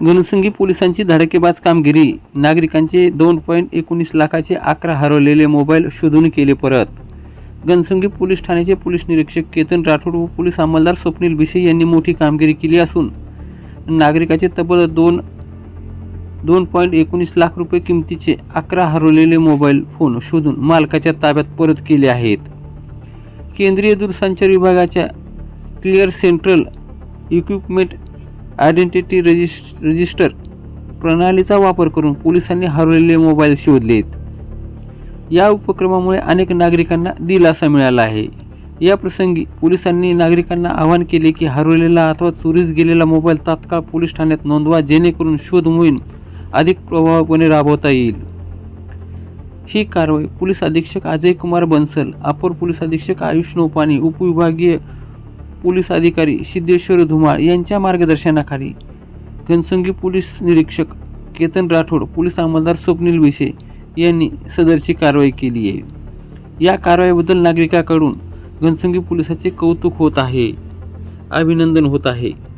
घनसंगी पोलिसांची धडकेबाज कामगिरी. नागरिकांचे दोन पॉईंट एकोणीस लाखाचे अकरा हरवलेले मोबाईल शोधून केले परत. घनसंगी पोलीस ठाण्याचे पोलीस निरीक्षक केतन राठोड व पोलीस अंमलदार स्वप्नील भिसे यांनी मोठी कामगिरी केली असून नागरिकाचे तब्बल दोन दोन पॉईंट एकोणीस लाख रुपये किमतीचे अकरा हरवलेले मोबाईल फोन शोधून मालकाच्या ताब्यात परत केले आहेत. केंद्रीय दूरसंचार विभागाच्या क्लिअर सेंट्रल इक्विपमेंट आयडेंटिटी रजिस रजिस्टर प्रणालीचा वापर करून पोलिसांनी हरवलेले मोबाईल शोधलेत. या उपक्रमामुळे अनेक नागरिकांना दिलासा मिळाला आहे. या प्रसंगी पोलिसांनी नागरिकांना आवाहन केले की हरवलेला अथवा चोरीस गेलेला मोबाईल तात्काळ पोलीस ठाण्यात नोंदवा जेणेकरून शोध मोहीम अधिक प्रभावीपणे राबवता येईल. ही कारवाई पोलीस अधीक्षक अजय कुमार बन्सल अपर पोलीस अधीक्षक आयुष नोपानी उपविभागीय पोलीस अधिकारी सिद्धेश्वर धुमाळ यांच्या मार्गदर्शनाखाली घनसंगी पोलीस निरीक्षक केतन राठोड पोलीस अंमलदार स्वप्नील विशे यांनी सदरची कारवाई केली आहे. या कारवाईबद्दल नागरिकाकडून घनसंगी पोलिसाचे कौतुक होत आहे. अभिनंदन होत आहे.